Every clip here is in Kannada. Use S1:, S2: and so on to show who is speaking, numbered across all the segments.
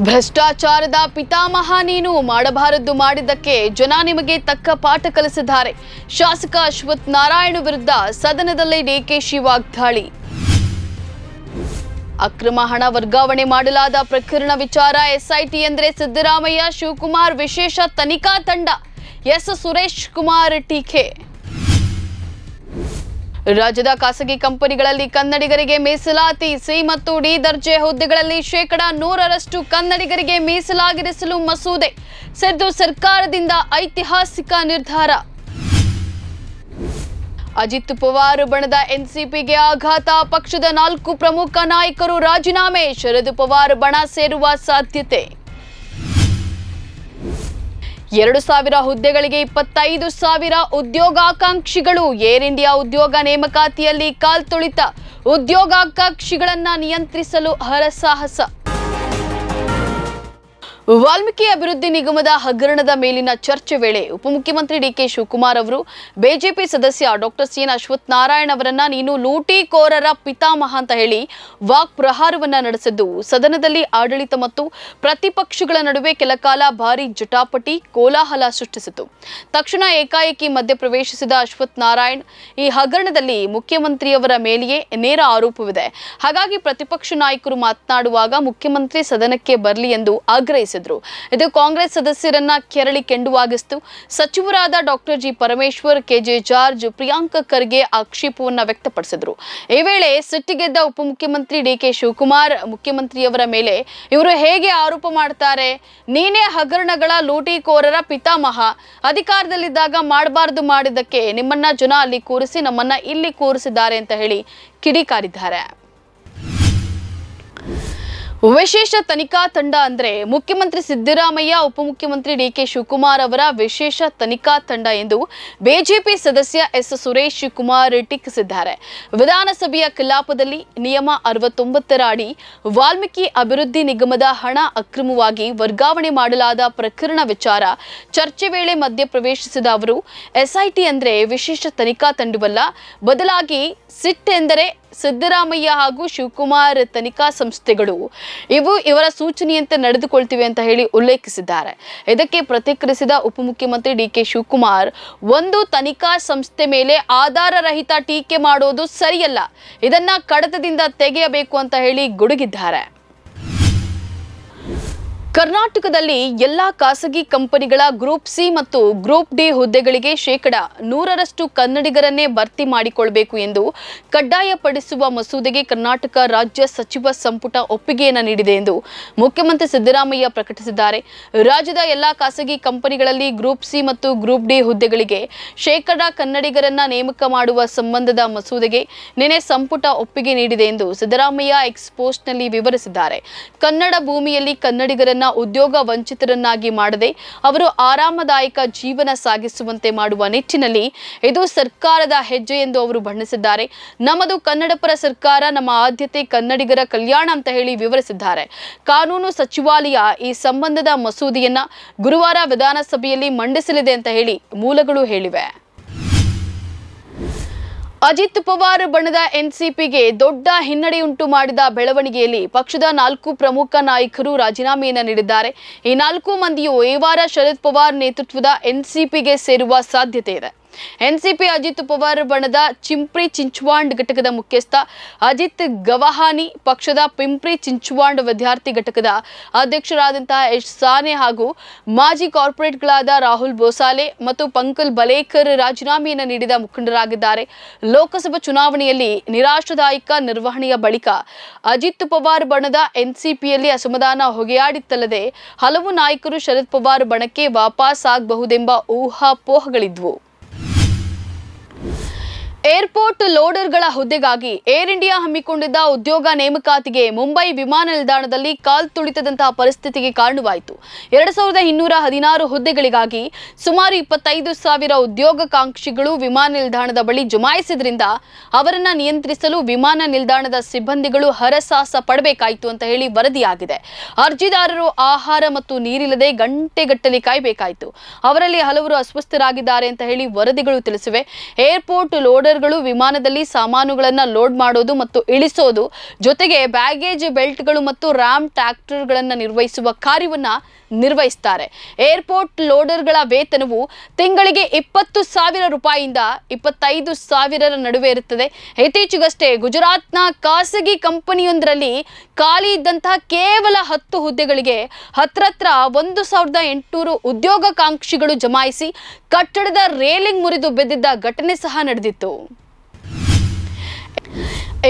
S1: ಭ್ರಷ್ಟಾಚಾರದ ಪಿತಾಮಹ ನೀನು ಮಾಡಬಾರದ್ದು ಮಾಡಿದ್ದಕ್ಕೆ ಜನ ನಿಮಗೆ ತಕ್ಕ ಪಾಠ ಕಲಿಸಿದ್ದಾರೆ. ಶಾಸಕ ಅಶ್ವಥ್ ನಾರಾಯಣ ವಿರುದ್ಧ ಸದನದಲ್ಲಿ ಡಿಕೆಶಿ ವಾಗ್ದಾಳಿ. ಅಕ್ರಮ ಹಣ ವರ್ಗಾವಣೆ ಮಾಡಲಾದ ಪ್ರಕರಣ ವಿಚಾರ ಎಸ್ಐಟಿ ಎಂದರೆ ಸಿದ್ದರಾಮಯ್ಯ, ಶಿವಕುಮಾರ್ ವಿಶೇಷ ತನಿಖಾ ತಂಡ. ಎಸ್ ಸುರೇಶ್ ಕುಮಾರ್ ಟೀಕೆ ರಾಜ್ಯದ ಖಾಸಗಿ ಕಂಪನಿಗಳಲ್ಲಿ ಕನ್ನಡಿಗರಿಗೆ ಮೀಸಲಾತಿ, ಸಿ ಮತ್ತು ಡಿ ದರ್ಜೆ ಹುದ್ದೆಗಳಲ್ಲಿ ಶೇಕಡ ನೂರರಷ್ಟು ಕನ್ನಡಿಗರಿಗೆ ಮೀಸಲಾಗಿರಿಸಲು ಮಸೂದೆ, ಸದ್ದು ಸರ್ಕಾರದಿಂದ ಐತಿಹಾಸಿಕ ನಿರ್ಧಾರ. ಅಜಿತ್ ಪವಾರ್ ಬಣದ ಎನ್ಸಿಪಿಗೆ ಆಘಾತ, ಪಕ್ಷದ ನಾಲ್ಕು ಪ್ರಮುಖ ನಾಯಕರು ರಾಜೀನಾಮೆ, ಶರದ್ ಪವಾರ್ ಬಣ ಸೇರುವ ಸಾಧ್ಯತೆ. ಎರಡು ಸಾವಿರ ಹುದ್ದೆಗಳಿಗೆ ಇಪ್ಪತ್ತೈದು ಸಾವಿರ ಉದ್ಯೋಗಾಕಾಂಕ್ಷಿಗಳು ಏರ್ ಇಂಡಿಯಾ ಉದ್ಯೋಗ ನೇಮಕಾತಿಯಲ್ಲಿ ಕಾಲ್ತುಳಿತ. ಉದ್ಯೋಗಾಕಾಂಕ್ಷಿಗಳನ್ನ ನಿಯಂತ್ರಿಸಲು ಹರಸಾಹಸ. ವಾಲ್ಮೀಕಿ ಅಭಿವೃದ್ಧಿ ನಿಗಮದ ಹಗರಣದ ಮೇಲಿನ ಚರ್ಚೆ ವೇಳೆ ಉಪಮುಖ್ಯಮಂತ್ರಿ ಡಿಕೆ ಶಿವಕುಮಾರ್ ಅವರು ಬಿಜೆಪಿ ಸದಸ್ಯ doctor C N Ashwath Narayan ಅವರನ್ನ ನೀನು ಲೂಟಿಕೋರರ ಪಿತಾಮಹ ಅಂತ ಹೇಳಿ ವಾಕ್ ಪ್ರಹಾರವನ್ನ ನಡೆಸಿದ್ದು. ಸದನದಲ್ಲಿ ಆಡಳಿತ ಮತ್ತು ಪ್ರತಿಪಕ್ಷಗಳ ನಡುವೆ ಕೆಲಕಾಲ ಭಾರಿ ಜಟಾಪಟಿ, ಕೋಲಾಹಲ ಸೃಷ್ಟಿಸಿತು. ತಕ್ಷಣ ಏಕಾಏಕಿ ಮಧ್ಯಪ್ರವೇಶಿಸಿದ ಅಶ್ವಥ್ ನಾರಾಯಣ್ ಈ ಹಗರಣದಲ್ಲಿ ಮುಖ್ಯಮಂತ್ರಿಯವರ ಮೇಲೆಯೇ ನೇರ ಆರೋಪವಿದೆ. ಹಾಗಾಗಿ ಪ್ರತಿಪಕ್ಷ ನಾಯಕರು ಮಾತನಾಡುವಾಗ ಮುಖ್ಯಮಂತ್ರಿ ಸದನಕ್ಕೆ ಬರಲಿ ಎಂದು ಆಗ್ರಹಿಸಿದರು. ಇದು ಕಾಂಗ್ರೆಸ್ ಸದಸ್ಯರನ್ನ ಕೆರಳಿ ಕೆಂಡುವಾಗಿಸಿತು. ಸಚಿವರಾದ doctor G Parameshwar, K J George, Priyanka Kharge ಆಕ್ಷೇಪವನ್ನ ವ್ಯಕ್ತಪಡಿಸಿದರು. ಈ ವೇಳೆ ಸಿಟ್ಟಿಗೆದ್ದ ಉಪಮುಖ್ಯಮಂತ್ರಿ ಡಿಕೆ ಶಿವಕುಮಾರ್, ಮುಖ್ಯಮಂತ್ರಿಯವರ ಮೇಲೆ ಇವರು ಹೇಗೆ ಆರೋಪ ಮಾಡ್ತಾರೆ? ನೀನೇ ಹಗರಣಗಳ ಲೂಟಿಕೋರರ ಪಿತಾಮಹ. ಅಧಿಕಾರದಲ್ಲಿದ್ದಾಗ ಮಾಡಬಾರದು ಮಾಡಿದ್ದಕ್ಕೆ ನಿಮ್ಮನ್ನ ಜನ ಅಲ್ಲಿ ಕೂರಿಸಿ ನಮ್ಮನ್ನ ಇಲ್ಲಿ ಕೂರಿಸಿದ್ದಾರೆ ಅಂತ ಹೇಳಿ ಕಿಡಿಕಾರಿದ್ದಾರೆ. ವಿಶೇಷ ತನಿಖಾ ತಂಡ ಅಂದ್ರೆ ಮುಖ್ಯಮಂತ್ರಿ ಸಿದ್ದರಾಮಯ್ಯ, ಉಪಮುಖ್ಯಮಂತ್ರಿ ಡಿ ಕೆ ಶಿವಕುಮಾರ್ ಅವರ ವಿಶೇಷ ತನಿಖಾ ತಂಡ ಎಂದು ಬಿಜೆಪಿ ಸದಸ್ಯ ಎಸ್. ಸುರೇಶ್ ಕುಮಾರ್ ಟೀಕಿಸಿದ್ದಾರೆ. ವಿಧಾನಸಭೆಯ ಕಲಾಪದಲ್ಲಿ ನಿಯಮ ಅರವತ್ತೊಂಬತ್ತರ ಅಡಿ ವಾಲ್ಮೀಕಿ ಅಭಿವೃದ್ಧಿ ನಿಗಮದ ಹಣ ಅಕ್ರಮವಾಗಿ ವರ್ಗಾವಣೆ ಮಾಡಲಾದ ಪ್ರಕರಣ ವಿಚಾರ ಚರ್ಚೆ ವೇಳೆ ಮಧ್ಯಪ್ರವೇಶಿಸಿದ ಅವರು ಎಸ್ಐಟಿ ಅಂದ್ರೆ ವಿಶೇಷ ತನಿಖಾ ತಂಡವಲ್ಲ, ಬದಲಾಗಿ ಸಿಟ್ ಎಂದರೆ ಸಿದ್ದರಾಮಯ್ಯ ಹಾಗೂ ಶಿವಕುಮಾರ್ ತನಿಖಾ ಸಂಸ್ಥೆಗಳು. ಇವು ಇವರ ಸೂಚನೆಯಂತೆ ನಡೆದುಕೊಳ್ತಿವೆ ಅಂತ ಹೇಳಿ ಉಲ್ಲೇಖಿಸಿದ್ದಾರೆ. ಇದಕ್ಕೆ ಪ್ರತಿಕ್ರಿಯಿಸಿದ ಉಪಮುಖ್ಯಮಂತ್ರಿ ಡಿ ಕೆ ಶಿವಕುಮಾರ್, ಒಂದು ತನಿಖಾ ಸಂಸ್ಥೆ ಮೇಲೆ ಆಧಾರರಹಿತ ಟೀಕೆ ಮಾಡೋದು ಸರಿಯಲ್ಲ. ಇದನ್ನ ಕಡತದಿಂದ ತೆಗೆಯಬೇಕು ಅಂತ ಹೇಳಿ ಗುಡುಗಿದ್ದಾರೆ. ಕರ್ನಾಟಕದಲ್ಲಿ ಎಲ್ಲಾ ಖಾಸಗಿ ಕಂಪನಿಗಳ ಗ್ರೂಪ್ ಸಿ ಮತ್ತು ಗ್ರೂಪ್ ಡಿ ಹುದ್ದೆಗಳಿಗೆ ಶೇಕಡ ನೂರರಷ್ಟು ಕನ್ನಡಿಗರನ್ನೇ ಭರ್ತಿ ಮಾಡಿಕೊಳ್ಳಬೇಕು ಎಂದು ಕಡ್ಡಾಯಪಡಿಸುವ ಮಸೂದೆಗೆ ಕರ್ನಾಟಕ ರಾಜ್ಯ ಸಚಿವ ಸಂಪುಟ ಒಪ್ಪಿಗೆಯನ್ನು ನೀಡಿದೆ ಎಂದು ಮುಖ್ಯಮಂತ್ರಿ ಸಿದ್ದರಾಮಯ್ಯ ಪ್ರಕಟಿಸಿದ್ದಾರೆ. ರಾಜ್ಯದ ಎಲ್ಲಾ ಖಾಸಗಿ ಕಂಪನಿಗಳಲ್ಲಿ ಗ್ರೂಪ್ ಸಿ ಮತ್ತು ಗ್ರೂಪ್ ಡಿ ಹುದ್ದೆಗಳಿಗೆ ಶೇಕಡ ಕನ್ನಡಿಗರನ್ನ ನೇಮಕ ಮಾಡುವ ಸಂಬಂಧದ ಮಸೂದೆಗೆ ನಿನ್ನೆ ಸಂಪುಟ ಒಪ್ಪಿಗೆ ನೀಡಿದೆ ಎಂದು ಸಿದ್ದರಾಮಯ್ಯ ಎಕ್ಸ್ಪೋಸ್ಟ್ನಲ್ಲಿ ವಿವರಿಸಿದ್ದಾರೆ. ಕನ್ನಡ ಭೂಮಿಯಲ್ಲಿ ಕನ್ನಡಿಗರನ್ನ ಉದ್ಯೋಗ ವಂಚಿತರನ್ನಾಗಿ ಮಾಡದೆ ಅವರು ಆರಾಮದಾಯಕ ಜೀವನ ಸಾಗಿಸುವಂತೆ ಮಾಡುವ ನಿಟ್ಟಿನಲ್ಲಿ ಇದು ಸರ್ಕಾರದ ಹೆಜ್ಜೆ ಎಂದು ಅವರು ಬಣ್ಣಿಸಿದ್ದಾರೆ. ನಮ್ಮದು ಕನ್ನಡಪರ ಸರ್ಕಾರ, ನಮ್ಮ ಆದ್ಯತೆ ಕನ್ನಡಿಗರ ಕಲ್ಯಾಣ ಅಂತ ಹೇಳಿ ವಿವರಿಸಿದ್ದಾರೆ. ಕಾನೂನು ಸಚಿವಾಲಯ ಈ ಸಂಬಂಧದ ಮಸೂದೆಯನ್ನ ಗುರುವಾರ ವಿಧಾನಸಭೆಯಲ್ಲಿ ಮಂಡಿಸಲಿದೆ ಅಂತ ಹೇಳಿ ಮೂಲಗಳು ಹೇಳಿವೆ. ಅಜಿತ್ ಪವಾರ್ ಬಣದ ಎನ್ಸಿಪಿಗೆ ದೊಡ್ಡ ಹಿನ್ನಡೆಯುಂಟು ಮಾಡಿದ ಬೆಳವಣಿಗೆಯಲ್ಲಿ ಪಕ್ಷದ ನಾಲ್ಕು ಪ್ರಮುಖ ನಾಯಕರು ರಾಜೀನಾಮೆಯನ್ನು ನೀಡಿದ್ದಾರೆ. ಈ ನಾಲ್ಕು ಮಂದಿಯು ಈ ವಾರ ಶರದ್ ಪವಾರ್ ನೇತೃತ್ವದ ಎನ್ಸಿಪಿಗೆ ಸೇರುವ ಸಾಧ್ಯತೆ ಇದೆ. ಎನ್ಸಿಪಿ ಅಜಿತ್ ಪವಾರ್ ಬಣದ ಚಿಂಪ್ರಿ ಚಿಂಚ್ವಾಂಡ್ ಘಟಕದ ಮುಖ್ಯಸ್ಥ ಅಜಿತ್ ಗವಾಹಾನಿ ಪಕ್ಷದ ಪಿಂಪ್ರಿ ಚಿಂಚ್ವಾಂಡ್ ವಿದ್ಯಾರ್ಥಿ ಘಟಕದ ಅಧ್ಯಕ್ಷರಾದಂತಹ ಯಶ್ ಸಾನೆ ಹಾಗೂ ಮಾಜಿ ಕಾರ್ಪೊರೇಟ್ಗಳಾದ ರಾಹುಲ್ ಬೋಸಾಲೆ ಮತ್ತು ಪಂಕಲ್ ಬಲೇಕರ್ ರಾಜೀನಾಮೆಯನ್ನು ನೀಡಿದ ಮುಖಂಡರಾಗಿದ್ದಾರೆ. ಲೋಕಸಭಾ ಚುನಾವಣೆಯಲ್ಲಿ ನಿರಾಶದಾಯಕ ನಿರ್ವಹಣೆಯ ಬಳಿಕ ಅಜಿತ್ ಪವಾರ್ ಬಣದ ಎನ್ಸಿಪಿಯಲ್ಲಿ ಅಸಮಾಧಾನ ಹೊಗೆಯಾಡಿತ್ತಲ್ಲದೆ ಹಲವು ನಾಯಕರು ಶರದ್ ಪವಾರ್ ಬಣಕ್ಕೆ ವಾಪಸ್ ಆಗಬಹುದೆಂಬ ಊಹಾಪೋಹಗಳಿದ್ವು. ಏರ್ಪೋರ್ಟ್ ಲೋಡರ್ಗಳ ಹುದ್ದೆಗಾಗಿ ಏರ್ ಇಂಡಿಯಾ ಹಮ್ಮಿಕೊಂಡಿದ್ದ ಉದ್ಯೋಗ ನೇಮಕಾತಿಗೆ ಮುಂಬೈ ವಿಮಾನ ನಿಲ್ದಾಣದಲ್ಲಿ ಕಾಲ್ ತುಳಿತದಂತಹ ಪರಿಸ್ಥಿತಿಗೆ ಕಾರಣವಾಯಿತು. ಎರಡು ಸಾವಿರದ ಇನ್ನೂರ ಹದಿನಾರು ಹುದ್ದೆಗಳಿಗಾಗಿ ಸುಮಾರು ಇಪ್ಪತ್ತೈದು ಸಾವಿರ ಉದ್ಯೋಗಾಕಾಂಕ್ಷಿಗಳು ವಿಮಾನ ನಿಲ್ದಾಣದ ಬಳಿ ಜಮಾಯಿಸಿದ್ರಿಂದ ಅವರನ್ನ ನಿಯಂತ್ರಿಸಲು ವಿಮಾನ ನಿಲ್ದಾಣದ ಸಿಬ್ಬಂದಿಗಳು ಹರಸಾಹಸ ಪಡಬೇಕಾಯಿತು ಅಂತ ಹೇಳಿ ವರದಿಯಾಗಿದೆ. ಅರ್ಜಿದಾರರು ಆಹಾರ ಮತ್ತು ನೀರಿಲ್ಲದೆ ಗಂಟೆಗಟ್ಟಲೆ ಕಾಯಬೇಕಾಯಿತು. ಅವರಲ್ಲಿ ಹಲವರು ಅಸ್ವಸ್ಥರಾಗಿದ್ದಾರೆ ಅಂತ ಹೇಳಿ ವರದಿಗಳು ತಿಳಿಸಿವೆ. ಏರ್ಪೋರ್ಟ್ ವಿಮಾನದಲ್ಲಿ ಸಾಮಾನುಗಳನ್ನು ಲೋಡ್ ಮಾಡೋದು ಮತ್ತು ಇಳಿಸೋದು ಜೊತೆಗೆ ಬ್ಯಾಗೇಜ್ ಬೆಲ್ಟ್ಗಳು ಮತ್ತು ರ್ಯಾಮ್ ಟ್ರ್ಯಾಕ್ಟರ್ಗಳನ್ನು ನಿರ್ವಹಿಸುವ ಕಾರ್ಯವನ್ನ ನಿರ್ವಹಿಸ್ತಾರೆ. ಏರ್ಪೋರ್ಟ್ ಲೋಡರ್ಗಳ ವೇತನವು ತಿಂಗಳಿಗೆ ಇಪ್ಪತ್ತು ಸಾವಿರ ರೂಪಾಯಿಯಿಂದ ಇಪ್ಪತ್ತೈದು ಸಾವಿರರ ನಡುವೆ ಇರುತ್ತದೆ. ಇತ್ತೀಚೆಗಷ್ಟೇ ಗುಜರಾತ್ನ ಖಾಸಗಿ ಕಂಪನಿಯೊಂದರಲ್ಲಿ ಖಾಲಿ ಇದ್ದಂತಹ ಕೇವಲ ಹತ್ತು ಹುದ್ದೆಗಳಿಗೆ ಹತ್ರತ್ರ ಒಂದು ಸಾವಿರದ ಎಂಟುನೂರು ಉದ್ಯೋಗಾಕಾಂಕ್ಷಿಗಳು ಜಮಾಯಿಸಿ ಕಟ್ಟಡದ ರೇಲಿಂಗ್ ಮುರಿದು ಬಿದ್ದಿದ್ದ ಘಟನೆ ಸಹ ನಡೆದಿತ್ತು.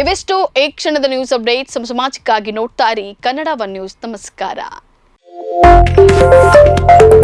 S1: ಇವೆಷ್ಟು ಈ ಕ್ಷಣದ ನ್ಯೂಸ್ ಅಪ್ಡೇಟ್ಸ್. ಸಮಾಜಕ್ಕಾಗಿ ನೋಡ್ತಾ ಕನ್ನಡ ಒನ್ ನ್ಯೂಸ್. ನಮಸ್ಕಾರ. Thank you.